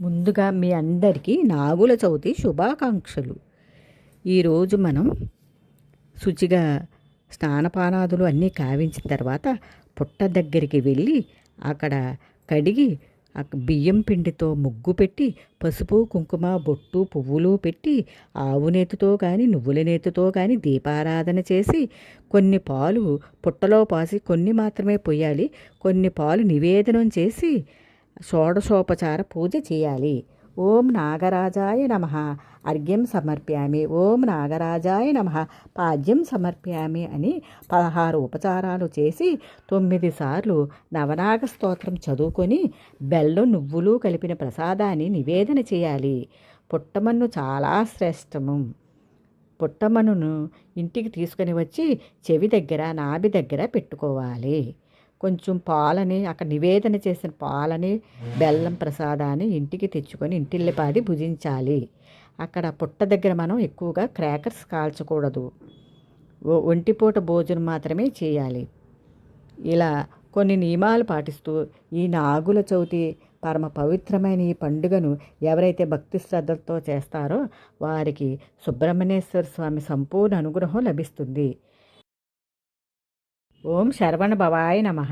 ముందుగా మీ అందరికీ నాగుల చవితి శుభాకాంక్షలు. ఈరోజు మనం శుచిగా స్నానపానాదులు అన్నీ కావించిన తర్వాత పుట్ట దగ్గరికి వెళ్ళి అక్కడ కడిగి బియ్యం పిండితో ముగ్గు పెట్టి పసుపు కుంకుమ బొట్టు పువ్వులు పెట్టి ఆవు నేతితో కానీ నువ్వుల నేతితో కానీ దీపారాధన చేసి కొన్ని పాలు పుట్టలో పాసి కొన్ని మాత్రమే పోయాలి. కొన్ని పాలు నివేదనం చేసి షోడశోపచార పూజ చేయాలి. ఓం నాగరాజాయ నమ. అర్ఘ్యం సమర్ప్యామి. ఓం నాగరాజాయ నమ. పాద్యం సమర్ప్యామి అని పదహారు ఉపచారాలు చేసి తొమ్మిది సార్లు నవనాగ స్తోత్రం చదువుకొని బెల్లం నువ్వులు కలిపిన ప్రసాదాన్ని నివేదన చేయాలి. పుట్టమన్ను చాలా శ్రేష్టము. పుట్టమన్నును ఇంటికి తీసుకొని వచ్చి చెవి దగ్గర నాభి దగ్గర పెట్టుకోవాలి. కొంచెం పాలని అక్కడ నివేదన చేసిన పాలని బెల్లం ప్రసాదాన్ని ఇంటికి తెచ్చుకొని ఇంటిల్లిపాది భుజించాలి. అక్కడ పుట్ట దగ్గర మనం ఎక్కువగా క్రాకర్స్ కాల్చకూడదు. ఒంటిపూట భోజనం మాత్రమే చేయాలి. ఇలా కొన్ని నియమాలు పాటిస్తూ ఈ నాగుల చవితి పరమ పవిత్రమైన ఈ పండుగను ఎవరైతే భక్తి శ్రద్ధలతో చేస్తారో వారికి సుబ్రహ్మణ్యేశ్వర స్వామి సంపూర్ణ అనుగ్రహం లభిస్తుంది. ఓం శరవణ భవాయ నమః.